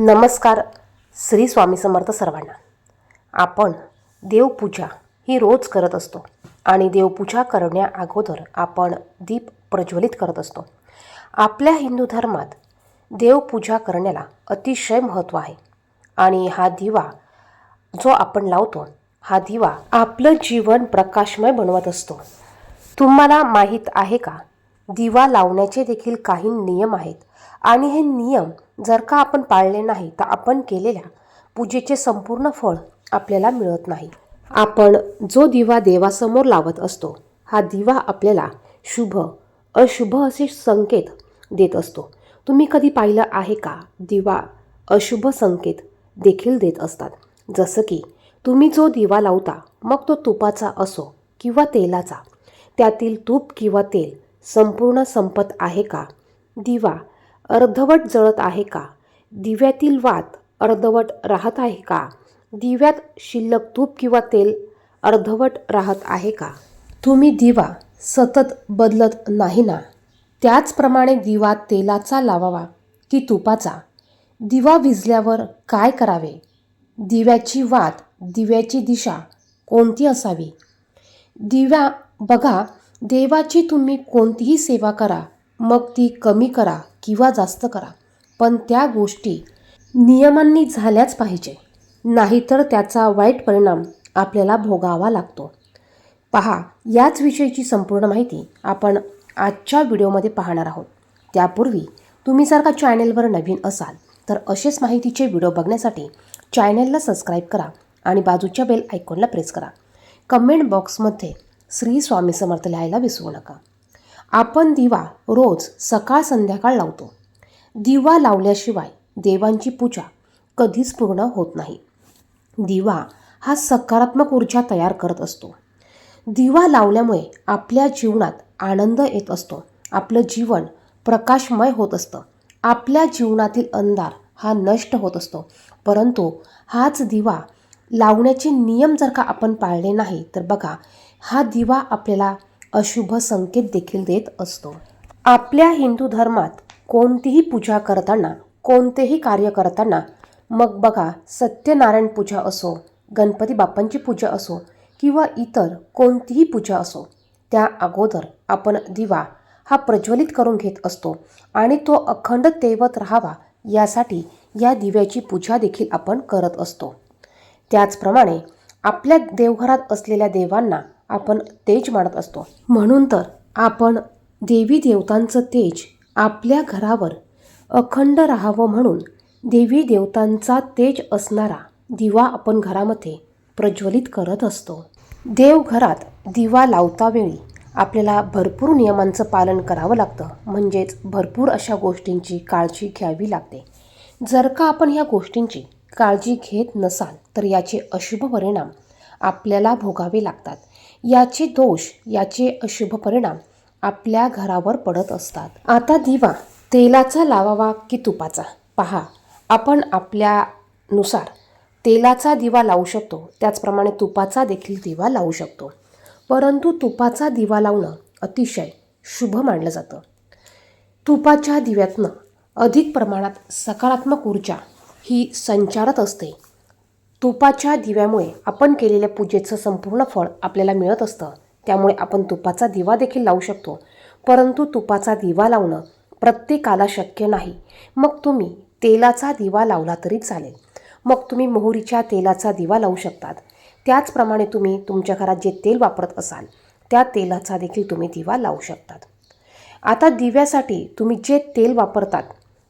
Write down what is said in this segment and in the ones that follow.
नमस्कार श्री स्वामी समर्थ सर्वांना. आपण देवपूजा ही रोज करत असतो आणि देवपूजा करण्या अगोदर आपण दीप प्रज्वलित करत असतो. आपल्या हिंदू धर्मात देवपूजा करण्याला अतिशय महत्त्व आहे आणि हा दिवा जो आपण लावतो हा दिवा आपलं जीवन प्रकाशमय बनवत असतो. तुम्हाला माहीत आहे का? दिवा लावण्याचे देखील काही नियम आहेत आणि हे नियम जर का आपण पाळले नाही तर आपण केलेल्या पूजेचे संपूर्ण फळ आपल्याला मिळत नाही. आपण जो दिवा देवासमोर लावत असतो हा दिवा आपल्याला शुभ अशुभ असे संकेत देत असतो. तुम्ही कधी पाहिलं आहे का? दिवा अशुभ संकेत देखील देत असतात. जसं की तुम्ही जो दिवा लावता मग तो तुपाचा असो किंवा तेलाचा त्यातील तूप किंवा तेल संपूर्ण संपत आहे का? दिवा अर्धवट जळत आहे का? दिव्यातील वात अर्धवट राहत आहे का? दिव्यात शिल्लक तूप किंवा तेल अर्धवट राहत आहे का? तुम्ही दिवा सतत बदलत नाही ना? त्याचप्रमाणे दिवा तेलाचा लावावा की तुपाचा? दिवा विजल्यावर काय करावे? दिव्याची वात दिव्याची दिशा कोणती असावी? दिव्या बघा देवाची तुम्ही कोणतीही सेवा करा मग ती कमी करा. किंवा जास्त करा. पण त्या गोष्टी नियमांनी झाल्याच पाहिजे. नाहीतर त्याचा वाईट परिणाम आपल्याला भोगावा लागतो. पहा याच विषयीची संपूर्ण माहिती आपण आजच्या व्हिडिओमध्ये पाहणार आहोत. त्यापूर्वी तुम्ही जर का चॅनेलवर नवीन असाल तर असेच माहितीचे व्हिडिओ बघण्यासाठी चॅनेलला सबस्क्राईब करा आणि बाजूच्या बेल आयकॉनला प्रेस करा. कमेंट बॉक्समध्ये श्री स्वामी समर्थ लिहायला विसरू नका. आपण दिवा रोज सकाळ संध्याकाळ लावतो. दिवा लावल्याशिवाय देवांची पूजा कधीच पूर्ण होत नाही. दिवा हा सकारात्मक ऊर्जा तयार करत असतो. दिवा लावल्यामुळे आपल्या जीवनात आनंद येत असतो. आपलं जीवन प्रकाशमय होत असतं. आपल्या जीवनातील अंधार हा नष्ट होत असतो. परंतु हाच दिवा लावण्याचे नियम जर का आपण पाळले नाही तर बघा हा दिवा आपल्याला अशुभ संकेत देखील देत असतो. आपल्या हिंदू धर्मात कोणतीही पूजा करताना कोणतेही कार्य करताना मग बघा सत्यनारायण पूजा असो गणपती बाप्पांची पूजा असो किंवा इतर कोणतीही पूजा असो त्या अगोदर आपण दिवा हा प्रज्वलित करून घेत असतो आणि तो अखंड तेवत राहावा यासाठी या दिव्याची पूजा देखील आपण करत असतो. त्याचप्रमाणे आपल्या देवघरात असलेल्या देवांना आपण तेज मानत असतो. म्हणून तर आपण देवी देवतांचं तेज आपल्या घरावर अखंड राहावं म्हणून देवी देवतांचा तेज असणारा दिवा आपण घरामध्ये प्रज्वलित करत असतो. देवघरात दिवा लावता वेळी आपल्याला भरपूर नियमांचं पालन करावं लागतं. म्हणजेच भरपूर अशा गोष्टींची काळजी घ्यावी लागते. जर का आपण ह्या गोष्टींची काळजी घेत नसाल तर याचे अशुभ परिणाम आपल्याला भोगावे लागतात. याचे दोष याचे अशुभ परिणाम आपल्या घरावर पडत असतात. आता दिवा तेलाचा लावावा की तुपाचा? पहा आपण आपल्यानुसार तेलाचा दिवा लावू शकतो. त्याचप्रमाणे तुपाचा देखील दिवा लावू शकतो. परंतु तुपाचा दिवा लावणं अतिशय शुभ मानलं जातं. तुपाच्या दिव्यातनं अधिक प्रमाणात सकारात्मक ऊर्जा ही संचारत असते. तुपाच्या दिव्यामुळे आपण केलेल्या पूजेचं संपूर्ण फळ आपल्याला मिळत असतं. त्यामुळे आपण तुपाचा दिवा देखील लावू शकतो. परंतु तुपाचा दिवा लावणं प्रत्येकाला शक्य नाही. मग तुम्ही तेलाचा दिवा लावला तरी चालेल. मग तुम्ही मोहरीच्या तेलाचा दिवा लावू शकतात. त्याचप्रमाणे तुम्ही तुमच्या घरात जे तेल वापरत असाल त्या तेलाचा देखील तुम्ही दिवा लावू शकतात. आता दिव्यासाठी तुम्ही जे तेल वापरतात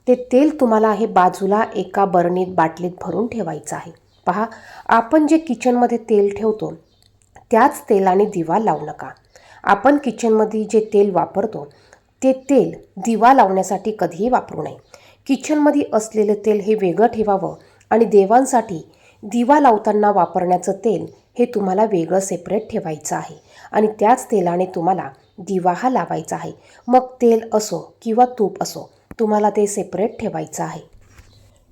ते तेल तुम्हाला हे बाजूला एका बरणीत बाटलीत भरून ठेवायचं आहे. पहा आपण जे किचनमध्ये तेल ठेवतो त्याच तेलाने दिवा लावू नका. आपण किचनमध्ये जे तेल वापरतो ते तेल दिवा लावण्यासाठी कधीही वापरू नये. किचनमध्ये असलेलं तेल हे वेगळं ठेवावं आणि देवांसाठी दिवा लावताना वापरण्याचं तेल हे तुम्हाला वेगळं सेपरेट ठेवायचं आहे आणि त्याच तेलाने तुम्हाला दिवा हा लावायचा आहे. मग तेल असो किंवा तूप असो तुम्हाला ते सेपरेट ठेवायचं आहे.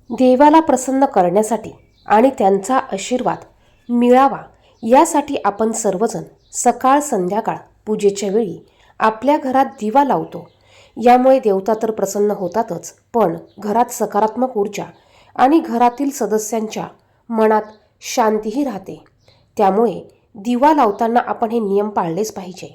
देवाला प्रसन्न करण्यासाठी आणि त्यांचा आशीर्वाद मिळावा. यासाठी आपण सर्वजण सकाळ संध्याकाळ पूजेच्या वेळी आपल्या घरात दिवा लावतो. यामुळे देवता तर प्रसन्न होतातच पण घरात सकारात्मक ऊर्जा आणि घरातील सदस्यांच्या मनात शांतीही राहते. त्यामुळे दिवा लावताना आपण हे नियम पाळलेच पाहिजे.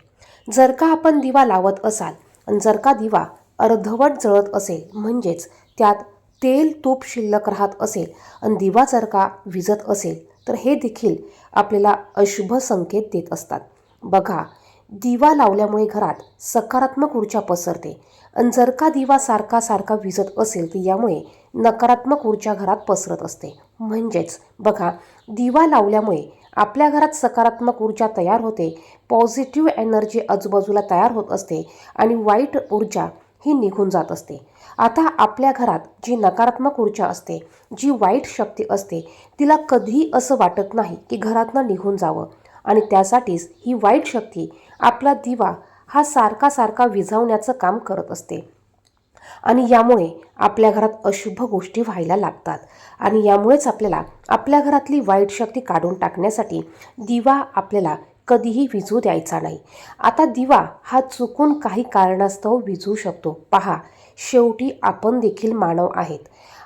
जर का आपण दिवा लावत असाल जर का दिवा अर्धवट जळत असेल म्हणजेच त्यात तेल तूप शिल्लक राहत असेल आणि दिवा जर का विजत असेल तर हे देखील आपल्याला अशुभ संकेत देत असतात. बघा दिवा लावल्यामुळे घरात सकारात्मक ऊर्जा पसरते आणि जर का दिवा सारखा सारखा विजत असेल तर यामुळे नकारात्मक ऊर्जा घरात पसरत असते. म्हणजेच बघा दिवा लावल्यामुळे आपल्या घरात सकारात्मक ऊर्जा तयार होते पॉझिटिव्ह एनर्जी आजूबाजूला तयार होत असते आणि वाईट ऊर्जा ही निघून जात असते. आता आपल्या घरात जी नकारात्मक ऊर्जा असते जी वाईट शक्ती असते तिला कधीही असं वाटत नाही की घरातनं निघून जावं. आणि त्यासाठीच ही वाईट शक्ती आपला दिवा हा सारखा सारखा विझवण्याचं काम करत असते. आणि यामुळे आपल्या घरात अशुभ गोष्टी व्हायला लागतात. आणि यामुळेच आपल्याला आपल्या घरातली वाईट शक्ती काढून टाकण्यासाठी दिवा आपल्याला कधीही विझू द्यायचा नाही. आता दिवा हा चुकून काही कारणास्तव विझू शकतो. पहा शेवटी आपण देखील मानव आहेत.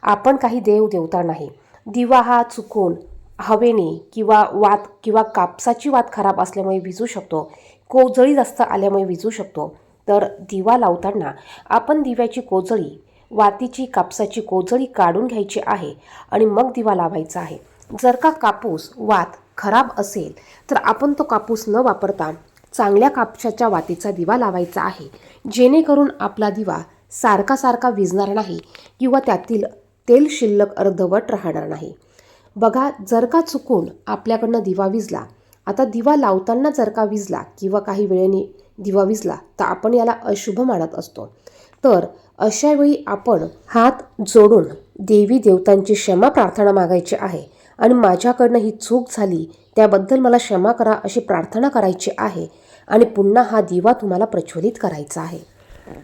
आपण काही देव देवता नाही. दिवा हा चुकून हवेने किंवा वात किंवा कापसाची वात खराब असल्यामुळे विझू शकतो. कोजळी जास्त आल्यामुळे विझू शकतो. तर दिवा लावताना आपण दिव्याची कोजळी वातीची कापसाची कोजळी काढून घ्यायची आहे आणि मग दिवा लावायचा आहे. जर का कापूस वात खराब असेल तर आपण तो कापूस न वापरता चांगल्या कापसाच्या वातीचा दिवा लावायचा आहे. जेणेकरून आपला दिवा सारखा सारखा विजणार नाही किंवा त्यातील तेल शिल्लक अर्धवट राहणार नाही. बघा जर का चुकून आपल्याकडनं दिवा विजला आता दिवा लावताना जर का विजला किंवा काही वेळेने दिवा विजला तर आपण याला अशुभ मानत असतो. तर अशावेळी आपण हात जोडून देवी देवतांची क्षमा प्रार्थना मागायची आहे. आणि माझ्याकडनं ही चूक झाली त्याबद्दल मला क्षमा करा अशी प्रार्थना करायची आहे आणि पुन्हा हा दिवा तुम्हाला प्रज्वलित करायचा आहे.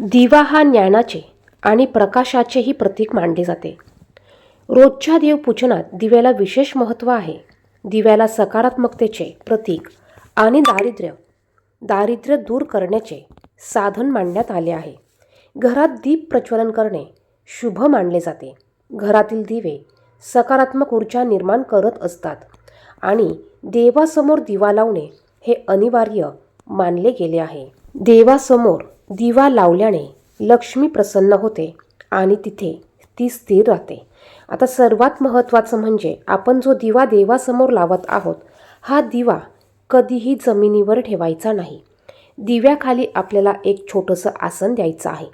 दिवा हा ज्ञानाचे आणि प्रकाशाचेही प्रतीक मानले जाते. रोजच्या देवपूजनात दिव्याला विशेष महत्त्व आहे. दिव्याला सकारात्मकतेचे प्रतीक आणि दारिद्र्य दारिद्र्य दूर करण्याचे साधन मांडण्यात आले आहे. घरात दीप प्रज्वलन करणे शुभ मानले जाते. घरातील दिवे सकारात्मक ऊर्जा निर्माण करत असतात. आणि देवासमोर दिवा लावणे हे अनिवार्य मानले गेले आहे. देवासमोर दिवा लावल्याने लक्ष्मी प्रसन्न होते आणि तिथे ती स्थिर राहते. आता सर्वात महत्त्वाचं म्हणजे आपण जो दिवा देवासमोर लावत आहोत हा दिवा कधीही जमिनीवर ठेवायचा नाही. दिव्याखाली आपल्याला एक छोटंसं आसन द्यायचं आहे.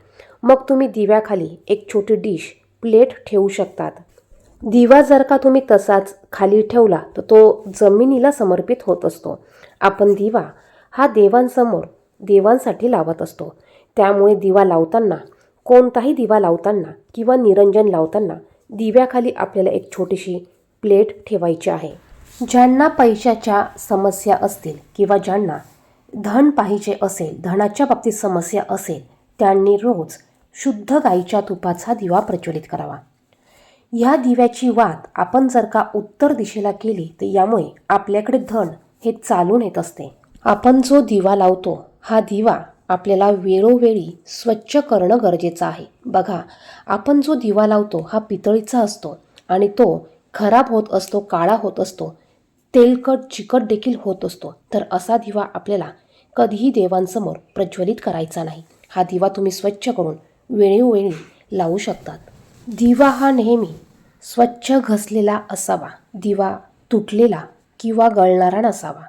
मग तुम्ही दिव्याखाली एक छोटी डिश प्लेट ठेवू शकतात. दिवा जर का तुम्ही तसाच खाली ठेवला तर तो जमिनीला समर्पित होत असतो. आपण दिवा हा देवांसमोर देवांसाठी लावत असतो. त्यामुळे दिवा लावताना कोणताही दिवा लावताना किंवा निरंजन लावताना दिव्याखाली आपल्याला एक छोटीशी प्लेट ठेवायची आहे. ज्यांना पैशाच्या समस्या असतील किंवा ज्यांना धन पाहिजे असेल धनाच्या बाबतीत समस्या असेल त्यांनी रोज शुद्ध गाईच्या तुपाचा दिवा प्रज्वलित करावा. ह्या दिव्याची वात आपण जर का उत्तर दिशेला केली तर यामुळे आपल्याकडे धन हे चालून येत असते. आपण जो दिवा लावतो हा दिवा आपल्याला वेळोवेळी स्वच्छ करणं गरजेचं आहे. बघा आपण जो दिवा लावतो हा पितळीचा असतो आणि तो खराब होत असतो काळा होत असतो तेलकट चिकट देखील होत असतो तर असा दिवा आपल्याला कधीही देवांसमोर प्रज्वलित करायचा नाही. हा दिवा तुम्ही स्वच्छ करून वेळोवेळी लावू शकतात. दिवा हा नेहमी स्वच्छ घसलेला असावा. दिवा तुटलेला किंवा गळणारा नसावा.